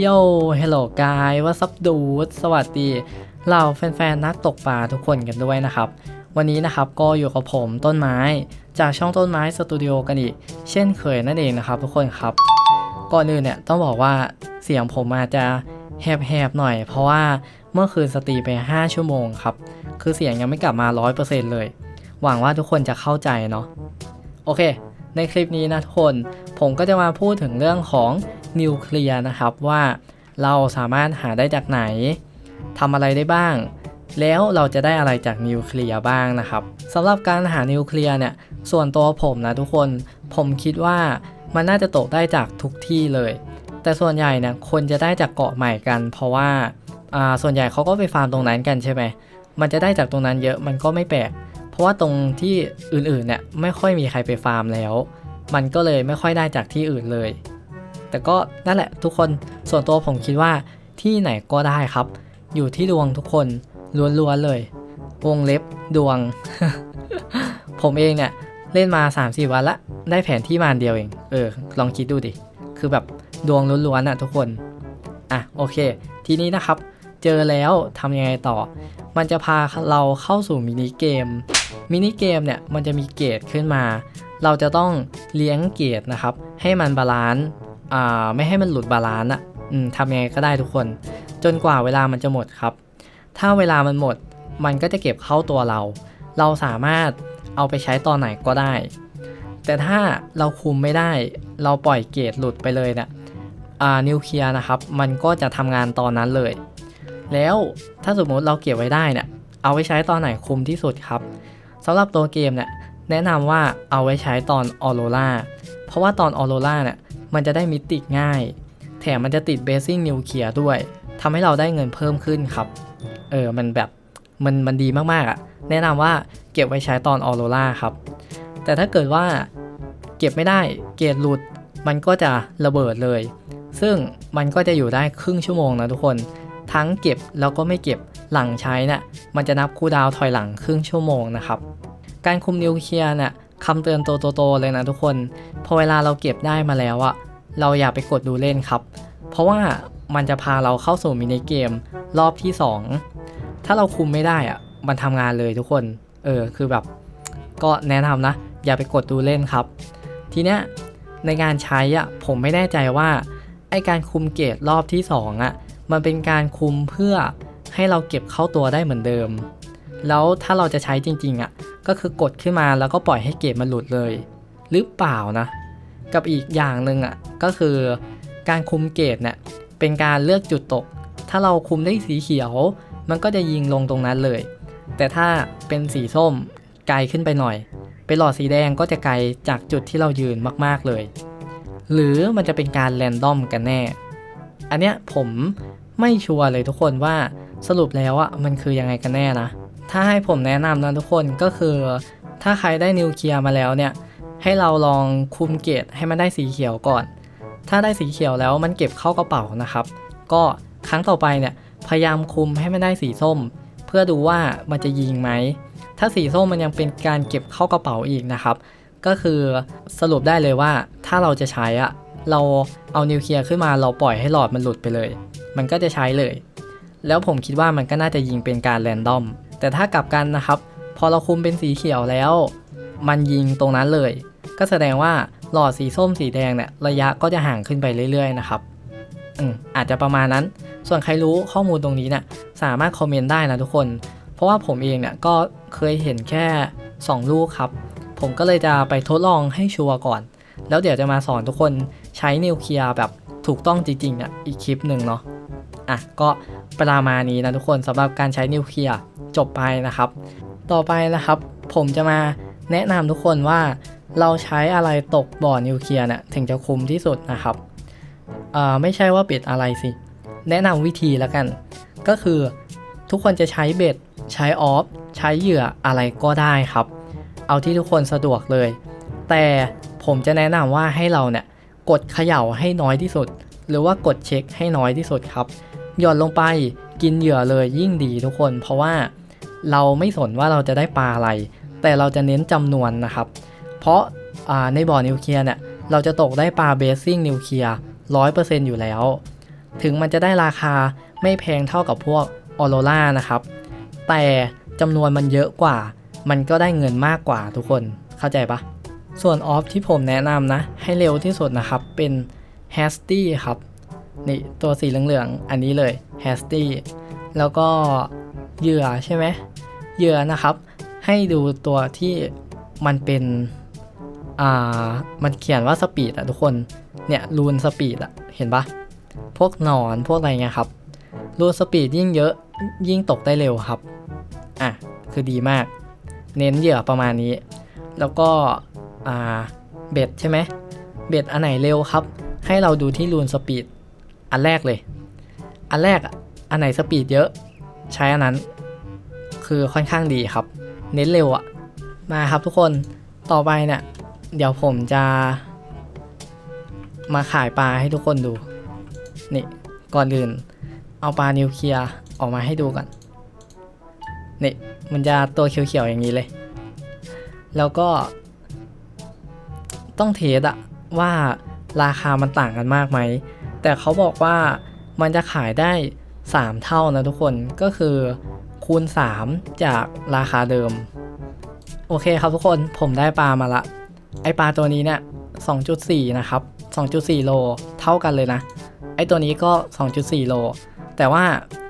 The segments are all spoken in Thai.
โยเฮลโลกายว่าซับดูดสวัสดีเราแฟนๆนักตกปลาทุกคนกันด้วยนะครับ วันนี้นะครับก็อยู่กับผมต้นไม้ จากช่องต้นไม้สตูดิโอกันอีก เช่นเคยนั่นเองนะครับทุกคนครับ ก่อนอื่นเนี่ยต้องบอกว่าเสียงผมอาจจะแหบๆหน่อย เพราะว่าเมื่อคืนสตรีไป 5 ชั่วโมงครับ คือเสียงยังไม่กลับมา 100%เลย หวังว่าทุกคนจะเข้าใจเนาะโอเค ในคลิปนี้นะทุกคนผมก็จะมาพูดถึงเรื่องของ นิวเคลียร์นะครับว่าเราสามารถหาได้จากไหนทำอะไรได้บ้าง แล้วเราจะได้อะไรจากนิวเคลียร์บ้างนะครับสำหรับการหานิวเคลียร์เนี่ยส่วนตัวผมนะทุกคนผมคิดว่ามันน่าจะตกได้จากทุกที่เลย แต่ส่วนใหญ่เนี่ยคนจะได้จากเกาะใหม่กัน เพราะว่าอ่าส่วนใหญ่เขาก็ไปฟาร์มตรงนั้นกันใช่ไหมมันจะได้จากตรงนั้นเยอะมันก็ไม่แปลกเพราะว่าตรงที่อื่นๆเนี่ยไม่ค่อยมีใครไปฟาร์มแล้ว มันก็เลยไม่ค่อยได้จากที่อื่นเลย แต่ก็นั่นแหละทุกคนส่วนตัวผมคิดว่าที่ไหนก็ได้ครับ อยู่ที่ดวงทุกคนล้วนๆเลยวงเล็บดวง ผมเองเนี่ยเล่นมา 3-4 วันละได้แผนที่มานเดียวเอง เออ ลองคิดดูดิ คือแบบดวงล้วนๆอะทุกคน อะโอเค ทีนี้นะครับ เจอแล้วทำยังไงต่อ มันจะพาเราเข้าสู่มินิเกม มินิเกมเนี่ยมันจะมีเกรดขึ้นมา เราจะต้องเลี้ยงเกรดนะครับ ให้มันบาลานซ์ ไม่ให้มันหลุดบาลานซ์อะทำยังไงก็ได้ทุกคน จนกว่าเวลามันจะหมดครับ ถ้าเวลามันหมด มันก็จะเก็บเข้าตัวเรา เราสามารถเอาไปใช้ตอนไหนก็ได้ แต่ถ้าเราคุมไม่ได้ เราปล่อยเกรดหลุดไปเลยเนี่ยอ่านิวเคลียร์นะครับ มันก็จะทำงานตอนนั้นเลย แล้วถ้าสมมติเราเก็บไว้ได้เนี่ยเอาไว้ใช้ตอนไหนคุมที่สุดครับสำหรับตัวเกมเนี่ยแนะนำว่าเอาไว้ใช้ตอนออโรราเพราะว่าตอนออโรราเนี่ย มันจะได้มิติง่าย แถมมันจะติดเบสซิ่งนิวเคลียร์ด้วยทำให้เราได้เงินเพิ่มขึ้นครับ เออ มันแบบ มัน มันดีมากๆอะ่ะ แนะนำว่าเก็บไว้ใช้ตอนออโรราครับ แต่ถ้าเกิดว่าเก็บไม่ได้ เกรดหลุด มันก็จะระเบิดเลย ซึ่งมันก็จะอยู่ได้ครึ่งชั่วโมงนะทุกคน ทั้งเก็บแล้วก็ไม่เก็บ หลังใช้นะ่ะ มันจะนับคูลดาวถอยหลังครึ่งชั่วโมงนะครับ การคุมนิวเคลียร์เนี่ยคำเตือนโตๆเลยนะทุกคน พอเวลาเราเก็บได้มาแล้วอะ เราอย่าไปกดดูเล่นครับ เพราะว่ามันจะพาเราเข้าสู่มินิเกมรอบที่ 2 ถ้าเราคุมไม่ได้อะมันทำงานเลยทุกคน เออ คือแบบ ก็แนะนำนะ อย่าไปกดดูเล่นครับ ทีเนี้ยในการใช้อะผมไม่แน่ใจว่าไอการคุมเกรดรอบที่ 2อะมันเป็นการคุมเพื่อให้เราเก็บเข้าตัวได้เหมือนเดิม แล้วถ้าเราจะใช้จริงๆอะก็คือกดขึ้นมาแล้วก็ปล่อยให้เกรดมันหลุดเลย หรือเปล่านะ กับอีกอย่างหนึ่งอะก็คือการคุมเกรดเนี่ยเป็นการเลือกจุดตก ถ้าเราคุมได้สีเขียว มันก็จะยิงลงตรงนั้นเลย แต่ถ้าเป็นสีส้มไกลขึ้นไปหน่อย เป็นหลอดสีแดงก็จะไกลจากจุดที่เรายืนมากๆเลย หรือมันจะเป็นการแรนดอมกันแน่ อันเนี้ยผมไม่ชัวร์เลยทุกคนว่าสรุปแล้วอะมันคือยังไงกันแน่นะ ถ้าให้ผมแนะนำนะทุกคนก็คือ ถ้าใครได้นิวเคลียร์มาแล้วเนี่ย ให้เราลองคุมเกรดให้มันได้สีเขียวก่อน ถ้าได้สีเขียวแล้วมันเก็บเข้ากระเป๋านะครับ ก็ครั้งต่อไปเนี่ยพยายามคุมให้มันได้สีส้ม เพื่อดูว่ามันจะยิงไหม ถ้าสีส้มมันยังเป็นการเก็บเข้ากระเป๋าอีกนะครับ ก็คือสรุปได้เลยว่าถ้าเราจะใช้อะเราเอานิวเคลียร์ขึ้นมาเราปล่อยให้หลอดมันหลุดไปเลย มันก็จะใช้เลย แล้วผมคิดว่ามันก็น่าจะยิงเป็นการแรนดอม แต่ถ้ากลับกันนะครับ พอเราคุมเป็นสีเขียวแล้ว มันยิงตรงนั้นเลย ก็แสดงว่าหลอดสีส้มสีแดงเนี่ยระยะก็จะห่างขึ้นไปเรื่อยๆนะครับอืมอาจจะประมาณนั้น ส่วนใครรู้ข้อมูลตรงนี้เนี่ยสามารถคอมเมนต์ได้นะทุกคน เพราะว่าผมเองเนี่ยก็เคยเห็นแค่ 2 ลูกครับ ผมก็เลยจะไปทดลองให้ชัวร์ก่อน แล้วเดี๋ยวจะมาสอนทุกคนใช้นิวเคลียร์แบบถูกต้องจริงๆอะอีกคลิปหนึ่งเนาะอะก็ประมาณนี้นะทุกคนสำหรับการใช้นิวเคลียร์จบไปนะครับ ต่อไปนะครับ ผมจะมา แนะนำทุกคนว่าเราใช้อะไรตกบ่อนิวเคลียร์เนี่ยถึงจะคุ้มที่สุดนะครับไม่ใช่ว่าเบ็ดอะไรสิ แนะนำวิธีแล้วกัน ก็คือทุกคนจะใช้เบ็ด ใช้ออฟ ใช้เหยื่ออะไรก็ได้ครับ เอาที่ทุกคนสะดวกเลย แต่ผมจะแนะนำว่าให้เราเนี่ยกดเขย่าให้น้อยที่สุด หรือว่ากดเช็คให้น้อยที่สุดครับ หย่อนลงไปกินเหยื่อเลยยิ่งดีทุกคน เพราะว่าเราไม่สนว่าเราจะได้ปลาอะไร แต่เราจะเน้นจำนวนนะครับ เพราะาในบ่อนิวเคลียร์เนี่ยเราจะตกได้ปลาเบสซิ่งนิวเคลียร์ร้อยเปอร์เซ็นต์อยู่แล้ว ถึงมันจะได้ราคาไม่แพงเท่ากับพวกออโรรานะครับ แต่จำนวนมันเยอะกว่า มันก็ได้เงินมากกว่าทุกคนเข้าใจปะส่วนออฟที่ผมแนะนำนะ ให้เร็วที่สุดนะครับ เป็น h a s t y ครับ นี่ตัวสีเหลืองๆ อันนี้เลย h a s t y แล้วก็เหยื่อใช่ไหมเหยื่อนะครับ ให้ดูตัวที่มันเป็น อ่า มันเขียนว่าสปีดอะทุกคน เนี่ยรูนสปีดอะเห็นปะพวกหนอนพวกอะไรเงี้ยครับ รูนสปีดยิ่งเยอะยิ่งตกได้เร็วครับ อะ คือดีมาก เน้นเหยื่อประมาณนี้ แล้วก็ อ่า เบ็ดใช่ไหม เบ็ดอันไหนเร็วครับ ให้เราดูที่รูนสปีด อันแรกเลย อันแรกอันไหนสปีดเยอะ ใช้อันนั้น คือค่อนข้างดีครับ เน้นเร็วอะมาครับทุกคนต่อไปเนี่ย เดี๋ยวผมจะ มาขายปลาให้ทุกคนดู นี่ ก่อนอื่น เอาปลานิวเคลียร์ออกมาให้ดูก่อนนี่มันจะตัวเขียวๆอย่างนี้เลย แล้วก็ ต้องเทสอะว่าราคามันต่างกันมากไหม แต่เขาบอกว่ามันจะขายได้ 3 เท่านะทุกคนก็คือ คูณ 3 จากราคาเดิม โอเคครับทุกคนผมได้ปลามาละ ไอปลาตัวนี้เนี่ย 2.4 นะครับ 2.4 โลเท่ากันเลยนะ ไอตัวนี้ก็ 2.4 โล แต่ว่า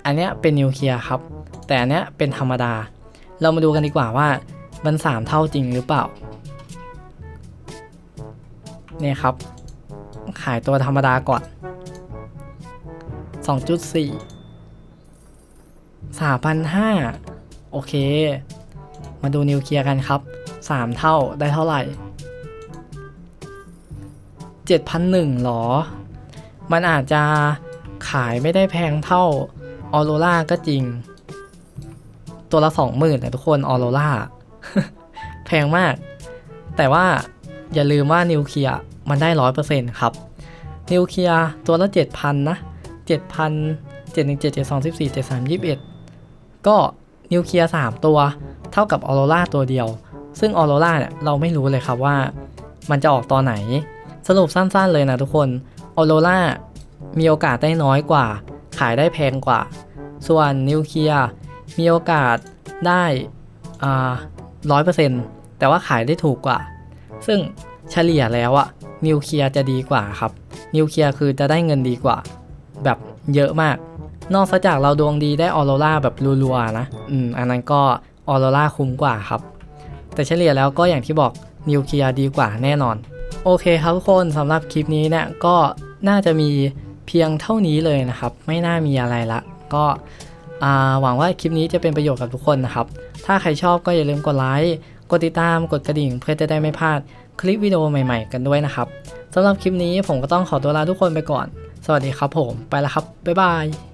อันเนี้ยเป็นนิวเคลียร์ครับ แต่อันเนี้ยเป็นธรรมดา เรามาดูกันดีกว่าว่ามัน 3 เท่าจริงหรือเปล่า เนี่ยครับ ขายตัวธรรมดาก่อน 2.4 3,500 โอเค มาดูนิวเคลียร์กันครับ 3 เท่าได้เท่าไหร่7,001หรอ มันอาจจะขายไม่ได้แพงเท่าออโรล่าก็จริง ตัวละ 20,000นะทุกคนออโรล่าแพงมาก แต่ว่าอย่าลืมว่านิวเคลียร์มันได้ร้อยเปอร์เซ็นต์ครับ นิวเคลียร์ตัวละ 7,000 นะ 7,000 717 72 14 73 21 ก็นิวเคลียร์3ตัว เท่ากับออโรราตัวเดียว ซึ่งออโรราเนี่ยเราไม่รู้เลยครับว่า มันจะออกตอนไหน สรุปสั้นๆเลยนะทุกคนออโรรามีโอกาสได้น้อยกว่า ขายได้แพงกว่า ส่วนนิวเคลียร์มีโอกาสได้ร้อยเปอร์เซ็นต์แต่ว่าขายได้ถูกกว่า ซึ่งเฉลี่ยแล้วอะนิวเคลียร์จะดีกว่าครับ นิวเคลียร์คือจะได้เงินดีกว่า แบบเยอะมาก นอกจากเราดวงดีได้ออโรราแบบรัวๆนะ อืม อันนั้นก็ออโรราคุ้มกว่าครับ แต่เฉลี่ยแล้วก็อย่างที่บอกนิวเคลียร์ดีกว่าแน่นอน โอเคครับทุกคนสำหรับคลิปนี้เนี่ยก็น่าจะมีเพียงเท่านี้เลยนะครับ ไม่น่ามีอะไรละ ก็หวังว่าคลิปนี้จะเป็นประโยชน์กับทุกคนนะครับ ถ้าใครชอบก็อย่าลืมกดไลค์ กดติดตาม กดกระดิ่ง เพื่อจะได้ไม่พลาดคลิปวิดีโอใหม่ๆ กันด้วยนะครับสำหรับคลิปนี้ผมก็ต้องขอตัวลาทุกคนไปก่อน สวัสดีครับผม ไปแล้วครับ บ๊ายบาย